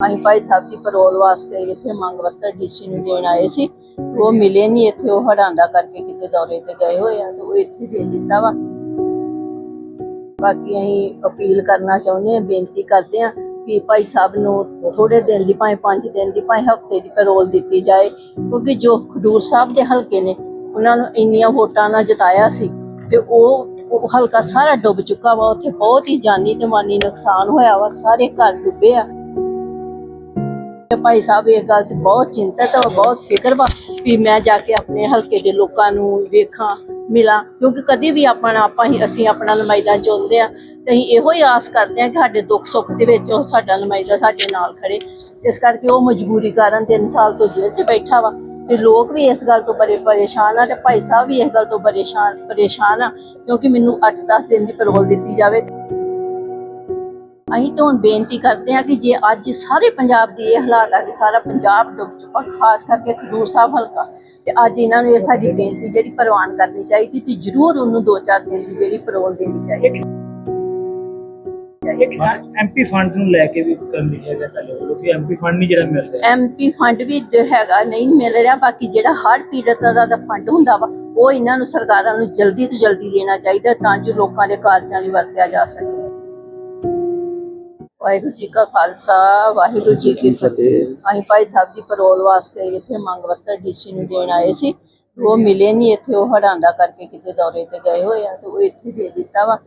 ਅਸੀਂ ਭਾਈ ਸਾਹਿਬ ਦੀ ਪਰੋਲ ਵਾਸਤੇ ਇੱਥੇ ਮੰਗ ਪੱਤਰ ਡੀਸੀ ਨੂੰ ਦੇਣ ਆਏ ਸੀ। ਉਹ ਮਿਲੇ ਨਹੀਂ ਇੱਥੇ ਉਹ ਹੜਾਂਦਾ ਕਰਕੇ ਕਿਤੇ ਦੌਰੇ ਤੇ ਗਏ ਹੋਏ ਆ ਤੇ ਉਹ ਇੱਥੇ ਦੇ ਦਿੱਤਾ ਵਾ। ਬਾਕੀ ਅਸੀਂ ਅਪੀਲ ਕਰਨਾ ਚਾਹੁੰਦੇ ਹਾਂ, ਬੇਨਤੀ ਕਰਦੇ ਹਾਂ ਕਿ ਭਾਈ ਸਾਹਿਬ ਨੂੰ ਥੋੜੇ ਦਿਨ ਦੀ ਭਾਵੇਂ 5 ਦਿਨ ਦੀ ਭਾਵੇਂ ਹਫ਼ਤੇ ਦੀ ਪਰੋਲ ਦਿੱਤੀ ਜਾਏ, ਕਿਉਂਕਿ ਜੋ ਖਡੂਰ ਸਾਹਿਬ ਦੇ ਹਲਕੇ ਨੇ, ਉਹਨਾਂ ਨੂੰ ਇੰਨੀਆਂ ਵੋਟਾਂ ਨਾਲ ਜਿਤਾਇਆ ਸੀ ਤੇ ਉਹ ਉਹ ਹਲਕਾ ਸਾਰਾ ਡੁੱਬ ਚੁੱਕਾ ਵਾ, ਉੱਥੇ ਬਹੁਤ ਹੀ ਜਾਨੀ ਤੇ ਮਾਨੀ ਨੁਕਸਾਨ ਹੋਇਆ ਵਾ, ਸਾਰੇ ਘਰ ਡੁੱਬੇ ਆ। ਭਾਈ ਸਾਹਿਬ, ਇਹ ਗੱਲ 'ਚ ਬਹੁਤ ਚਿੰਤਤ ਆ ਬਹੁਤ ਫਿਕਰ ਵਾ ਵੀ ਮੈਂ ਜਾ ਕੇ ਆਪਣੇ ਹਲਕੇ ਦੇ ਲੋਕਾਂ ਨੂੰ ਵੇਖਾਂ, ਮਿਲਾਂ, ਕਿਉਂਕਿ ਕਦੀ ਵੀ ਆਪਣਾ ਆਪਾਂ ਹੀ, ਅਸੀਂ ਆਪਣਾ ਨੁਮਾਇੰਦਾ ਚੁਣਦੇ ਆ ਤੇ ਅਸੀਂ ਇਹੋ ਹੀ ਆਸ ਕਰਦੇ ਆ ਕਿ ਸਾਡੇ ਦੁੱਖ ਸੁੱਖ ਦੇ ਵਿੱਚ ਉਹ ਸਾਡਾ ਨੁਮਾਇੰਦਾ ਸਾਡੇ ਨਾਲ ਖੜੇ। ਇਸ ਕਰਕੇ ਉਹ ਮਜਬੂਰੀ ਕਾਰਨ 3 ਸਾਲ ਤੋਂ ਜੇਲ੍ਹ 'ਚ ਬੈਠਾ ਵਾ ਤੇ ਲੋਕ ਵੀ ਇਸ ਗੱਲ ਤੋਂ ਬੜੇ ਪਰੇਸ਼ਾਨ ਆ ਤੇ ਭਾਈ ਸਾਹਿਬ ਵੀ ਇਸ ਗੱਲ ਤੋਂ ਪਰੇਸ਼ਾਨ ਪਰੇਸ਼ਾਨ ਆ ਕਿਉਂਕਿ ਮੈਨੂੰ 8-10 ਦਿਨ ਦੀ ਪਰੋਲ ਦਿੱਤੀ ਜਾਵੇ। ਅਸੀਂ ਤਾਂ ਹੁਣ ਬੇਨਤੀ ਕਰਦੇ ਹਾਂ ਕਿ ਜੇ ਅੱਜ ਸਾਰੇ ਪੰਜਾਬ ਦੀ ਇਹ ਹਾਲਾਤ ਆ ਕਿ ਸਾਰਾ ਪੰਜਾਬ ਡੁੱਬ ਚੁੱਕਾ ਖਾਸ ਕਰਕੇ ਖਡੂਰ ਸਾਹਿਬ ਹਲਕਾ ਤੇ ਅੱਜ ਇਹਨਾਂ ਨੂੰ ਇਹ ਸਾਡੀ ਬੇਨਤੀ ਜਿਹੜੀ ਪ੍ਰਵਾਨ ਕਰਨੀ ਚਾਹੀਦੀ ਤੇ ਜ਼ਰੂਰ ਉਹਨੂੰ 2-4 ਦਿਨ ਦੀ ਜਿਹੜੀ ਪਰੋਲ ਦੇਣੀ ਚਾਹੀਦੀ। ਐਮਪੀ ਫੰਡ ਨੂੰ ਲੈ ਕੇ ਵੀ ਕਰਨੀ ਚਾਹੀਦਾ ਪਹਿਲੇ ਵੱਲੋਂ ਕਿ ਐਮਪੀ ਫੰਡ ਨਹੀਂ ਜਿਹੜਾ ਮਿਲ ਰਿਹਾ। ਐਮਪੀ ਫੰਡ ਵੀ ਦ- ਹੈਗਾ ਨਹੀਂ ਮਿਲ ਰਿਹਾ ਬਾਕੀ ਜਿਹੜਾ ਹੜ੍ਹ ਪੀੜਤਾਂ ਦਾ ਫੰਡ ਹੁੰਦਾ ਵਾ ਉਹ ਇਹਨਾਂ ਨੂੰ ਸਰਕਾਰਾਂ ਨੂੰ ਜਲਦੀ ਤੋਂ ਜਲਦੀ ਦੇਣਾ ਚਾਹੀਦਾ ਤਾਂ ਜੋ ਲੋਕਾਂ ਦੇ ਕਾਰਜਾਂ ਲਈ ਵਰਤਿਆ ਜਾ ਸਕੇ। ਵਾਹਿਗੁਰੂ ਜੀ ਕਾ ਖਾਲਸਾ, ਵਾਹਿਗੁਰੂ ਜੀ ਕੀ ਫਤਿਹ। ਅਸੀਂ ਭਾਈ ਸਾਹਿਬ ਦੀ ਪਰੋਲ ਵਾਸਤੇ ਇੱਥੇ ਮੰਗ ਪੱਤਰ ਡੀਸੀ ਨੂੰ ਦੇਣ ਆਏ ਸੀ। ਉਹ ਮਿਲੇ ਨਹੀਂ ਇੱਥੇ, ਉਹ ਹੜਾਂਦਾ ਕਰਕੇ ਕਿਤੇ ਦੌਰੇ ਤੇ ਗਏ ਹੋਏ ਆ ਤੇ ਉਹ ਇੱਥੇ ਦੇ ਦਿੱਤਾ ਵਾ।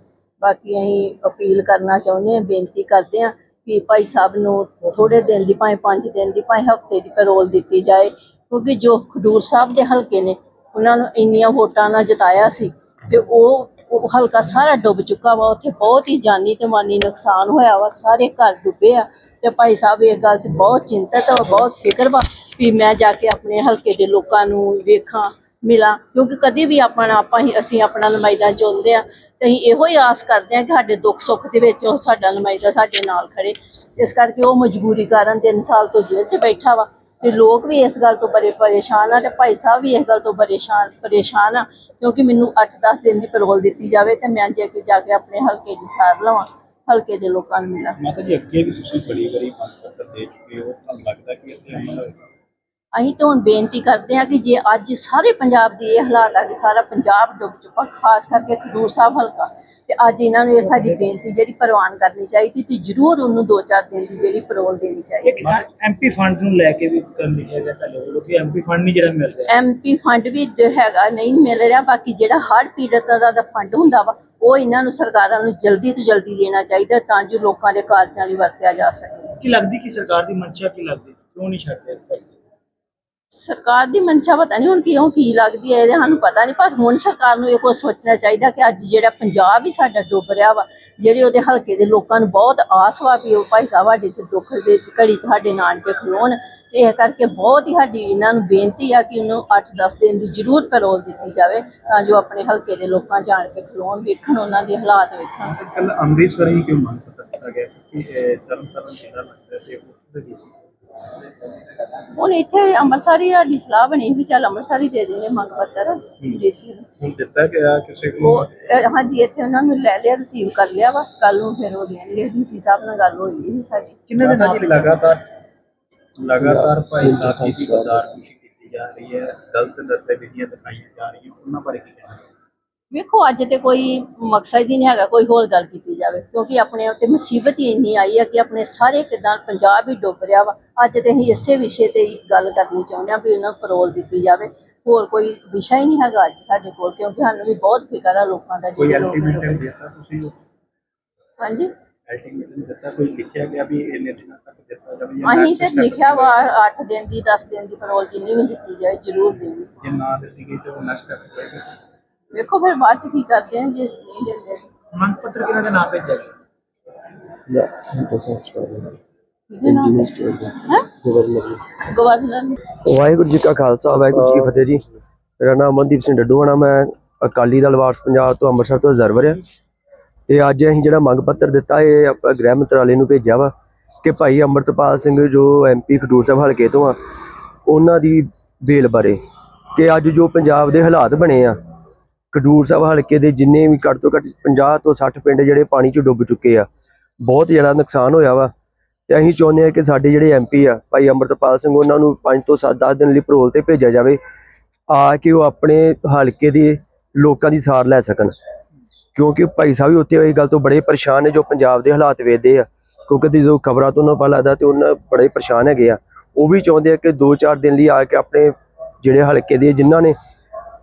ਬਾਕੀ ਅਸੀਂ ਅਪੀਲ ਕਰਨਾ ਚਾਹੁੰਦੇ ਹਾਂ, ਬੇਨਤੀ ਕਰਦੇ ਹਾਂ ਕਿ ਭਾਈ ਸਾਹਿਬ ਨੂੰ ਥੋੜੇ ਦਿਨ ਦੀ ਭਾਵੇਂ 5 ਦਿਨ ਦੀ ਭਾਵੇਂ ਹਫ਼ਤੇ ਦੀ ਪਰੋਲ ਦਿੱਤੀ ਜਾਏ, ਕਿਉਂਕਿ ਜੋ ਖਡੂਰ ਸਾਹਿਬ ਦੇ ਹਲਕੇ ਨੇ, ਉਹਨਾਂ ਨੂੰ ਇੰਨੀਆਂ ਵੋਟਾਂ ਨਾਲ ਜਿਤਾਇਆ ਸੀ ਤੇ ਉਹ ਉਹ ਹਲਕਾ ਸਾਰਾ ਡੁੱਬ ਚੁੱਕਾ ਵਾ, ਉੱਥੇ ਬਹੁਤ ਹੀ ਜਾਨੀ ਤੇ ਮਾਨੀ ਨੁਕਸਾਨ ਹੋਇਆ ਵਾ, ਸਾਰੇ ਘਰ ਡੁੱਬੇ ਆ। ਤੇ ਭਾਈ ਸਾਹਿਬ, ਇਹ ਗੱਲ 'ਚ ਬਹੁਤ ਚਿੰਤਤ ਵਾ ਬਹੁਤ ਫਿਕਰ ਵਾ ਵੀ ਮੈਂ ਜਾ ਕੇ ਆਪਣੇ ਹਲਕੇ ਦੇ ਲੋਕਾਂ ਨੂੰ ਵੇਖਾਂ, ਮਿਲਾਂ, ਕਿਉਂਕਿ ਕਦੀ ਵੀ ਆਪਣਾ ਆਪਾਂ ਹੀ ਅਸੀਂ ਆਪਣਾ ਨੁਮਾਇੰਦਾ ਚੁਣਦੇ ਆ। ਤੇ ਅਸੀਂ ਇਹੋ ਹੀ ਆਸ ਕਰਦੇ ਆ ਕਿ ਸਾਡੇ ਦੁੱਖ ਸੁੱਖ ਦੇ ਵਿੱਚ ਉਹ ਸਾਡਾ ਨੁਮਾਇੰਦਾ ਸਾਡੇ ਨਾਲ ਖੜੇ। ਇਸ ਕਰਕੇ ਉਹ ਮਜਬੂਰੀ ਕਾਰਨ 3 ਸਾਲ ਤੋਂ ਜੇਲ੍ਹ 'ਚ ਬੈਠਾ ਵਾ। ਤੇ ਲੋਕ ਵੀ ਇਸ ਗੱਲ ਤੋਂ ਬੜੇ ਪਰੇਸ਼ਾਨ ਆ ਤੇ ਭਾਈ ਸਾਹਿਬ ਵੀ ਇਸ ਗੱਲ ਤੋਂ ਪਰੇਸ਼ਾਨ ਪਰੇਸ਼ਾਨ ਆ ਕਿਉਂਕਿ ਮੈਨੂੰ 8-10 ਦਿਨ ਦੀ ਪਰੋਲ ਦਿੱਤੀ ਜਾਵੇ ਤੇ ਮੈਂ ਜੇ ਕਿ ਜਾ ਕੇ ਆਪਣੇ ਹਲਕੇ ਦੀ ਸਾਰ ਲਵਾਂ, ਹਲਕੇ ਦੇ ਲੋਕਾਂ ਨੂੰ ਮਿਲਾਂ। ਮਾਤਾ ਜੀ, ਅੱਗੇ ਵੀ ਤੁਸੀਂ ਬੜੀ ਬੜੀ ਮੰਗ ਪੱਤਰ ਦੇ ਚੁੱਕੇ ਹੋ। ਤੁਹਾਨੂੰ ਲੱਗਦਾ ਕਿ ਇੱਥੇ ਅਮਲ ਅਸੀਂ ਤਾਂ ਹੁਣ ਬੇਨਤੀ ਕਰਦੇ ਹਾਂ ਕਿ ਜੇ ਅੱਜ ਸਾਰੇ ਪੰਜਾਬ ਦੀ ਇਹ ਹਾਲਾਤ ਆ ਕਿ ਸਾਰਾ ਪੰਜਾਬ ਡੁੱਬ ਚੁੱਕਾ ਖਾਸ ਕਰਕੇ ਖਡੂਰ ਸਾਹਿਬ ਹਲਕਾ ਤੇ ਅੱਜ ਇਹਨਾਂ ਨੂੰ ਇਹ ਸਾਡੀ ਬੇਨਤੀ ਜਿਹੜੀ ਪ੍ਰਵਾਨ ਕਰਨੀ ਚਾਹੀਦੀ ਤੇ ਜ਼ਰੂਰ ਉਹਨੂੰ 2-4 ਦਿਨ ਦੀ ਜਿਹੜੀ ਪਰੋਲ ਦੇਣੀ ਚਾਹੀਦੀ। ਐਮਪੀ ਫੰਡ ਨੂੰ ਲੈ ਕੇ ਵੀ ਕਰਨੀ ਚਾਹੀਦਾ ਪਹਿਲੇ ਵੱਲੋਂ ਕਿ ਐਮਪੀ ਫੰਡ ਨਹੀਂ ਜਿਹੜਾ ਮਿਲ ਰਿਹਾ। ਐਮਪੀ ਫੰਡ ਵੀ ਹੈਗਾ ਨਹੀਂ ਮਿਲ ਰਿਹਾ ਬਾਕੀ ਜਿਹੜਾ ਹੜ੍ਹ ਪੀੜਤਾਂ ਦਾ ਫੰਡ ਹੁੰਦਾ ਵਾ ਉਹ ਇਹਨਾਂ ਨੂੰ ਸਰਕਾਰਾਂ ਨੂੰ ਜਲਦੀ ਤੋਂ ਜਲਦੀ ਦੇਣਾ ਚਾਹੀਦਾ ਤਾਂ ਜੋ ਲੋਕਾਂ ਦੇ ਕਾਰਜਾਂ ਲਈ ਵਰਤਿਆ ਜਾ ਸਕੇ। ਕੀ ਲੱਗਦੀ ਕਿ ਸਰਕਾਰ ਦੀ ਮਨਸ਼ਾ ਕੀ ਲੱਗਦੀ? ਕਿਉਂ ਨਹੀਂ ਛੱਡ ਰਹੇ ਸਰਕਾਰ ਦੀ ਮਨਸ਼ਾ ਪਤਾ ਨਹੀਂ ਹੁਣ ਕਿਉਂ ਕੀ ਲੱਗਦੀ ਹੈ, ਇਹਦੇ ਸਾਨੂੰ ਪਤਾ ਨਹੀਂ ਪਰ ਹੁਣ ਸਰਕਾਰ ਨੂੰ ਇਹ ਕੁਝ ਸੋਚਣਾ ਚਾਹੀਦਾ ਕਿ ਅੱਜ ਜਿਹੜਾ ਪੰਜਾਬ ਹੀ ਸਾਡਾ ਡੁੱਬ ਰਿਹਾ ਵਾ, ਜਿਹੜੇ ਉਹਦੇ ਹਲਕੇ ਦੇ ਲੋਕਾਂ ਨੂੰ ਬਹੁਤ ਆਸ ਵਾ ਵੀ ਉਹ ਭਾਈ ਸਾਹਿਬ ਸਾਡੇ ਚ ਦੁੱਖ ਦੇ ਚ ਘੜੀ ਚ ਸਾਡੇ ਨਾਨਕੇ ਖਲੋਣ ਇਹ ਕਰਕੇ ਬਹੁਤ ਹੀ ਸਾਡੀ ਇਹਨਾਂ ਨੂੰ ਬੇਨਤੀ ਆ ਕਿ ਉਹਨੂੰ 8-10 ਦਿਨ ਦੀ ਜ਼ਰੂਰ ਪੈਰੋਲ ਦਿੱਤੀ ਜਾਵੇ, ਤਾਂ ਜੋ ਆਪਣੇ ਹਲਕੇ ਦੇ ਲੋਕਾਂ ਜਾਣ ਕੇ ਖਲੋਣ, ਵੇਖਣ ਉਹਨਾਂ ਦੇ ਹਾਲਾਤ ਵੇਖਣ। ਕੱਲ ਅੰਮ੍ਰਿਤਸਰ ਹੀ ਕਿਉਂ ਮੰਗ ਪੱਤਰ ਦਿੱਤਾ ਗਿਆ ਕਿ ਤਰਨ ਤਰਨ ਲੱਗਦਾ ਸੀ ਉਹ ਦੇ ਸੀ। ਹੁਣ ਇੱਥੇ ਅੰਮ੍ਰਿਤਸਰ ਹੀ ਸਾਡੀ ਸਲਾਹ ਬਣੀ ਵੀ ਚੱਲ ਅੰਮ੍ਰਿਤਸਰ ਦੇ ਦੇਣੇ ਮੰਗ ਪੱਤਰ ਡੀਸੀ ਨੂੰ। ਹੁਣ ਦਿੱਤਾ ਗਿਆ ਕਿਸੇ ਉਹ ਅਹ ਹਾਂਜੀ ਇੱਥੇ ਉਹਨਾਂ ਨੂੰ ਲੈ ਲਿਆ ਰਿਸੀਵ ਕਰ ਲਿਆ ਵਾ। ਕੱਲ ਨੂੰ ਫਿਰ ਉਹ ਦੇਣਗੇ। ਡੀਸੀ ਸਾਹਿਬ ਨਾਲ ਗੱਲ ਹੋਈ ਸੀ ਸਾਡੀ। ਕਿੰਨੇ ਦੇ ਨਾਲ ਲਗਾਤਾਰ ਲਗਾਤਾਰ ਭਾਈ ਸਾਹਿਬ ਦੀ ਸਰਕਾਰ ਖੁਸ਼ੀ ਕੀਤੀ ਜਾ ਰਹੀ ਹੈ। ਗਲਤ ਗਤੀਵਿਧੀਆਂ ਦਿਖਾਈਆਂ ਜਾ ਰਹੀਆਂ। ਉਹਨਾਂ ਬਾਰੇ ਕੀ ਕਹਿਣਾ ਵੇਖੋ ਅੱਜ ਤੇ ਕੋਈ ਮਕਸਦ ਹੀ ਨਹੀਂ ਹੈਗਾ ਕੋਈ ਹੋਰ ਗੱਲ ਕੀਤੀ ਜਾਵੇ ਕਿਉਂਕਿ ਆਪਣੇ ਉੱਤੇ ਮੁਸੀਬਤ ਹੀ ਇੰਨੀ ਆਈ ਹੈ ਕਿ ਆਪਣੇ ਸਾਰੇ ਕਿਦਾਂ ਪੰਜਾਬ ਹੀ ਡੁੱਬ ਰਿਹਾ ਵਾ। ਅੱਜ ਤੇ ਅਸੀਂ ਇਸੇ ਵਿਸ਼ੇ ਤੇ ਹੀ ਗੱਲ ਕਰਨੀ ਚਾਹੁੰਦੇ ਹਾਂ ਵੀ ਉਹਨਾਂ ਨੂੰ ਪਰੋਲ ਦਿੱਤੀ ਜਾਵੇ। ਹੋਰ ਕੋਈ ਵਿਸ਼ਾ ਹੀ ਨਹੀਂ ਹੈਗਾ ਅੱਜ ਸਾਡੇ ਕੋਲ ਕਿਉਂਕਿ ਸਾਨੂੰ ਵੀ ਬਹੁਤ ਫਿਕਰ ਆ ਲੋਕਾਂ ਦਾ ਕੋਈ ਅਲਟੀਮੇਟਮ ਦਿੱਤਾ ਤੁਸੀਂ ਹਾਂਜੀ? ਅਲਟੀਮੇਟਮ ਦਿੱਤਾ ਕੋਈ ਲਿਖਿਆ ਗਿਆ ਵੀ ਇੰਨੇ ਦਿਨਾਂ ਤੱਕ ਦਿੱਤਾ ਜਾਵੇ ਅਸੀਂ ਤੇ ਲਿਖਿਆ ਵਾ 8 ਦਿਨ ਦੀ 10 ਦਿਨ ਦੀ ਪਰੋਲ ਜਿੰਨੀ ਵੀ ਦਿੱਤੀ ਜਾਏ ਜ਼ਰੂਰ ਦੇਣੀ। ਜੇ ਨਾ ਦਿੱਤੀ ਗਈ ਤਾਂ ਉਹ ਨਸ਼ਟ ਕਰ ਦੇਗਾ ਵੇਖੋ ਫਿਰ ਬਾਅਦ ਚ ਕੀ ਕਰਦੇ ਆ ਜੇ ਨਹੀਂ ਦਿੰਦੇ। ਮੰਗ ਪੱਤਰ ਕਿਹਨਾਂ ਦੇ ਨਾਮ ਭੇਜਿਆ ਗਿਆ? Ja, das heißt gerade. ਕਿਹਦੇ ਨਾਲ Minister, ਹੈ? Governor. ਗਵਰਨਰ ਵਾਹਿਗੁਰੂ ਜੀ ਕਾ ਖਾਲਸਾ ਵਾਹਿਗੁਰੂ ਜੀ ਕੀ ਫਤਿਹ ਜੀ। ਮੇਰਾ ਨਾਮ ਅਮਨਦੀਪ ਸਿੰਘ ਡੱਡੂਆਣਾ ਮੈਂ ਅਕਾਲੀ ਦਲ ਵਾਰਸ ਪੰਜਾਬ ਤੋਂ ਅੰਮ੍ਰਿਤਸਰ ਤੋਂ ਰਿਜ਼ਰਵਰ ਆ। ਤੇ ਅੱਜ ਅਸੀਂ ਜਿਹੜਾ ਮੰਗ ਪੱਤਰ ਦਿੱਤਾ ਇਹ ਆਪਾਂ ਗ੍ਰਹਿ ਮੰਤਰਾਲੇ ਨੂੰ ਭੇਜਿਆ ਵਾ ਕਿ ਭਾਈ ਅੰਮ੍ਰਿਤਪਾਲ ਸਿੰਘ ਜੋ ਐਮਪੀ ਖਡੂਰ ਸਾਹਿਬ ਹਲਕੇ ਤੋਂ ਆ ਉਹਨਾਂ ਦੀ ਬੇਲ ਬਾਰੇ। ਕਿ ਅੱਜ ਜੋ ਪੰਜਾਬ ਦੇ ਹਾਲਾਤ ਬਣੇ ਆ ਖਡੂਰ ਸਾਹਿਬ ਹਲਕੇ ਦੇ ਜਿੰਨੇ ਵੀ ਘੱਟ ਤੋਂ ਘੱਟ 50 ਤੋਂ 60 ਪਿੰਡ ਜਿਹੜੇ ਪਾਣੀ 'ਚ ਡੁੱਬ ਚੁੱਕੇ ਆ, ਬਹੁਤ ਜਿਹੜਾ ਨੁਕਸਾਨ ਹੋਇਆ ਵਾ। ਤੇ ਅਸੀਂ ਚਾਹੁੰਦੇ ਹਾਂ ਕਿ ਸਾਡੇ ਜਿਹੜੇ ਐਮਪੀ ਆ, ਭਾਈ ਅੰਮ੍ਰਿਤਪਾਲ ਸਿੰਘ, ਉਹਨਾਂ ਨੂੰ 5 ਤੋਂ 7-10 ਦਿਨ ਲਈ ਪਰੋਲ ਤੇ ਭੇਜਿਆ ਜਾਵੇ, ਆ ਕੇ ਉਹ ਆਪਣੇ ਹਲਕੇ ਦੇ ਲੋਕਾਂ ਦੀ ਸਾਰ ਲੈ ਸਕਣ। ਕਿਉਂਕਿ ਭਾਈ ਸਾਹਿਬ ਵੀ ਉੱਥੇ ਇਹ ਗੱਲ ਤੋਂ ਬੜੇ ਪਰੇਸ਼ਾਨ ਨੇ, ਜੋ ਪੰਜਾਬ ਦੇ ਹਾਲਾਤ ਵੇਖਦੇ ਆ। ਕਿਉਂਕਿ ਜਦੋਂ ਖਬਰਾਂ ਤੋਂ ਉਹਨਾਂ ਨੂੰ ਪਤਾ ਲੱਗਦਾ ਤੇ ਉਹਨਾਂ ਬੜੇ ਪਰੇਸ਼ਾਨ ਹੈਗੇ ਆ। ਉਹ ਵੀ ਚਾਹੁੰਦੇ ਆ ਕਿ 2-4 ਦਿਨ ਲਈ ਆ ਕੇ ਆਪਣੇ ਜਿਹੜੇ ਹਲਕੇ ਦੇ ਜਿਨ੍ਹਾਂ ਨੇ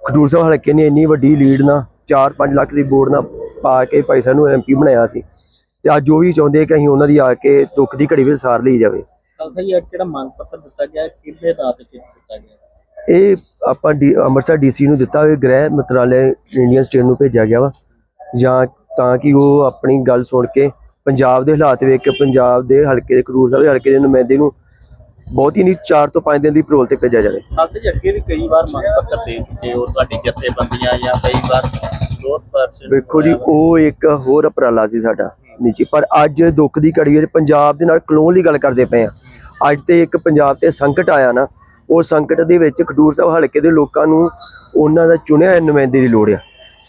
ਖਡੂਰ ਸਾਹਿਬ ਹਲਕੇ ਨੇ ਇੰਨੀ ਵੱਡੀ ਲੀਡ ਨਾਲ 4-5 ਲੱਖ ਦੀ ਵੋਟ ਨਾਲ ਪਾ ਕੇ ਭਾਈ ਸਾਹਿਬ ਨੂੰ ਐਮਪੀ ਬਣਾਇਆ ਸੀ। ਤੇ ਅੱਜ ਉਹ ਵੀ ਚਾਹੁੰਦੇ ਕਿ ਅਸੀਂ ਉਹਨਾਂ ਦੀ ਆ ਕੇ ਦੁੱਖ ਦੀ ਘੜੀ ਵਿੱਚ ਸਾਰ ਲਈ ਜਾਵੇ। ਖਾਲਸਾ ਜੀ ਅੱਜ ਜਿਹੜਾ ਮੰਗ ਪੱਤਰ ਦਿੱਤਾ ਗਿਆ ਕਿਹਦੇ ਨਾਂ ਤੇ ਦਿੱਤਾ ਗਿਆ? ਇਹ ਆਪਾਂ ਅੰਮ੍ਰਿਤਸਰ ਡੀਸੀ ਨੂੰ ਦਿੱਤਾ ਹੋਇਆ ਗ੍ਰਹਿ ਮੰਤਰਾਲੇ ਇੰਡੀਅਨ ਸਟੇਟ ਨੂੰ ਭੇਜਿਆ ਗਿਆ ਵਾ। ਜਾਂ ਤਾਂ ਕਿ ਉਹ ਆਪਣੀ ਗੱਲ ਸੁਣ ਕੇ ਪੰਜਾਬ ਦੇ ਹਾਲਾਤ ਵੇਖ ਕੇ ਪੰਜਾਬ ਦੇ ਹਲਕੇ ਦੇ ਖਡੂਰ ਸਾਹਿਬ ਦੇ ਹਲਕੇ ਦੇ ਨੁਮਾਇੰਦੇ ਨੂੰ ਬਹੁਤ ਹੀ ਨਹੀਂ 4 ਤੋਂ 5 ਦਿਨ ਦੀ ਪਰੋਲ ਤੇ ਭੇਜਿਆ ਜਾਵੇ। ਖਾਲਸਾ ਜੀ ਅੱਗੇ ਵੀ ਕਈ ਵਾਰ ਮੰਗ ਪੱਤਰ ਦੇ ਚੁੱਕੇ ਹੋ ਤੁਹਾਡੀ ਜਥੇਬੰਦੀਆਂ ਜਾਂ ਕਈ ਵਾਰ ਵੇਖੋ ਜੀ ਉਹ ਇੱਕ ਹੋਰ ਉਪਰਾਲਾ ਸੀ ਸਾਡਾ ਨੀਚੇ ਪਰ ਅੱਜ ਦੁੱਖ ਦੀ ਘੜੀ ਵਿੱਚ ਪੰਜਾਬ ਦੇ ਨਾਲ ਕਲੋਨ ਲਈ ਗੱਲ ਕਰਦੇ ਪਏ ਆ ਅੱਜ ਤੇ ਇੱਕ ਪੰਜਾਬ ਤੇ ਸੰਕਟ ਆਇਆ ਨਾ ਉਹ ਸੰਕਟ ਦੇ ਵਿੱਚ ਖਡੂਰ ਸਾਹਿਬ ਹਲਕੇ ਦੇ ਲੋਕਾਂ ਨੂੰ ਉਹਨਾਂ ਦਾ ਚੁਣਿਆ ਨੁਮਾਇੰਦੇ ਦੀ ਲੋੜ ਆ।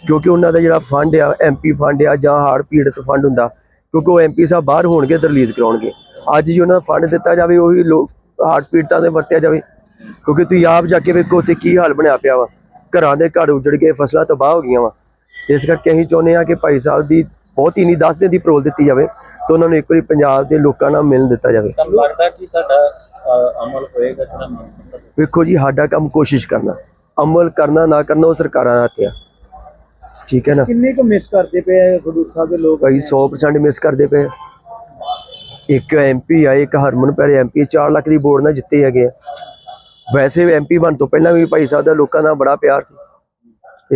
ਕਿਉਂਕਿ ਉਹਨਾਂ ਦਾ ਜਿਹੜਾ ਫੰਡ ਆ ਐਮਪੀ ਫੰਡ ਆ ਜਾਂ ਹਾਰ ਪੀੜਤ ਫੰਡ ਹੁੰਦਾ ਕਿਉਂਕਿ ਉਹ ਐਮਪੀ ਸਾਹਿਬ ਬਾਹਰ ਹੋਣਗੇ ਤਾਂ ਰਿਲੀਜ਼ ਕਰਾਉਣਗੇ। ਅੱਜ ਜੀ ਉਹਨਾਂ ਦਾ ਫੰਡ ਦਿੱਤਾ ਜਾਵੇ ਉਹੀ ਲੋਕ ਹਾਰਟ ਪੀੜਤਾਂ ਦੇ ਵਰਤਿਆ ਜਾਵੇ ਕਿਉਂਕਿ ਤੁਸੀਂ ਆਪ ਜਾ ਕੇ ਵੇਖੋ ਤੇ ਕੀ ਹਾਲ ਬਣਿਆ ਪਿਆ ਵਾ। ਘਰਾਂ ਦੇ ਘਰ ਉਜੜ ਗਏ ਫਸਲਾਂ ਤਬਾਹ ਹੋ ਗਈਆਂ ਵਾ। ਇਸ ਕਰਕੇ ਅਸੀਂ ਚਾਹੁੰਦੇ ਹਾਂ ਕਿ ਭਾਈ ਸਾਹਿਬ ਦੀ ਬਹੁਤ ਹੀ ਨਹੀਂ 10 ਦਿਨ ਦੀ ਪਰੋਲ ਦਿੱਤੀ ਜਾਵੇ ਤੇ ਉਹਨਾਂ ਨੂੰ ਇੱਕ ਵਾਰੀ ਪੰਜਾਬ ਦੇ ਲੋਕਾਂ ਨਾਲ ਮਿਲਣ ਦਿੱਤਾ ਜਾਵੇ। ਤੁਹਾਨੂੰ ਲੱਗਦਾ ਕਿ ਤੁਹਾਡਾ ਅ, ਅਮਲ ਹੋਏਗਾ ਜਿਹੜਾ ਮੰਗ ਪੱਤਰ ਵੇਖੋ ਜੀ ਸਾਡਾ ਕੰਮ ਕੋਸ਼ਿਸ਼ ਕਰਨਾ। ਅਮਲ ਕਰਨਾ ਨਾ ਕਰਨਾ ਉਹ ਸਰਕਾਰਾਂ ਦਾ ਹੱਥ ਆ। ਠੀਕ ਹੈ ਨਾ? ਕਿੰਨੇ ਕੁ ਮਿਸ ਕਰਦੇ ਪਏ ਖਡੂਰ ਸਾਹਿਬ ਦੇ ਲੋਕ? ਭਾਈ 100% ਮਿਸ ਕਰਦੇ ਪਏ ਆ। ਇੱਕ ਐਮਪੀ ਆ, ਇੱਕ ਹਰਮਨ ਪਿਆਰੇ ਐਮਪੀ 4 ਲੱਖ ਦੀ ਵੋਟ ਨਾਲ ਜਿੱਤੇ ਹੈਗੇ ਆ। ਵੈਸੇ ਐਮਪੀ ਬਣ ਤੋਂ ਪਹਿਲਾਂ ਵੀ ਭਾਈ ਸਾਹਿਬ ਦਾ ਲੋਕਾਂ ਦਾ ਬੜਾ ਪਿਆਰ ਸੀ।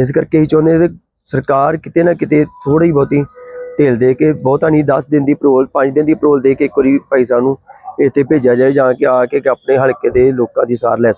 ਇਸ ਕਰਕੇ ਹੀ ਚਾਹੁੰਦੇ ਸਰਕਾਰ ਕਿਤੇ ਨਾ ਕਿਤੇ ਥੋੜੀ ਬਹੁਤੀ ਢਿੱਲ ਦੇ ਕੇ, ਬਹੁਤਾ ਨਹੀਂ 10 ਦਿਨ ਦੀ ਪਰੋਲ 5 ਦਿਨ ਦੀ ਪਰੋਲ ਦੇ ਕੇ ਇੱਕ ਵਾਰੀ ਭਾਈ ਸਾਹਿਬ ਨੂੰ ਇੱਥੇ ਭੇਜਿਆ ਜਾਏ, ਜਾਂ ਕਿ ਆ ਕੇ ਆਪਣੇ ਹਲਕੇ ਦੇ ਲੋਕਾਂ ਦੀ ਸਾਰ ਲੈ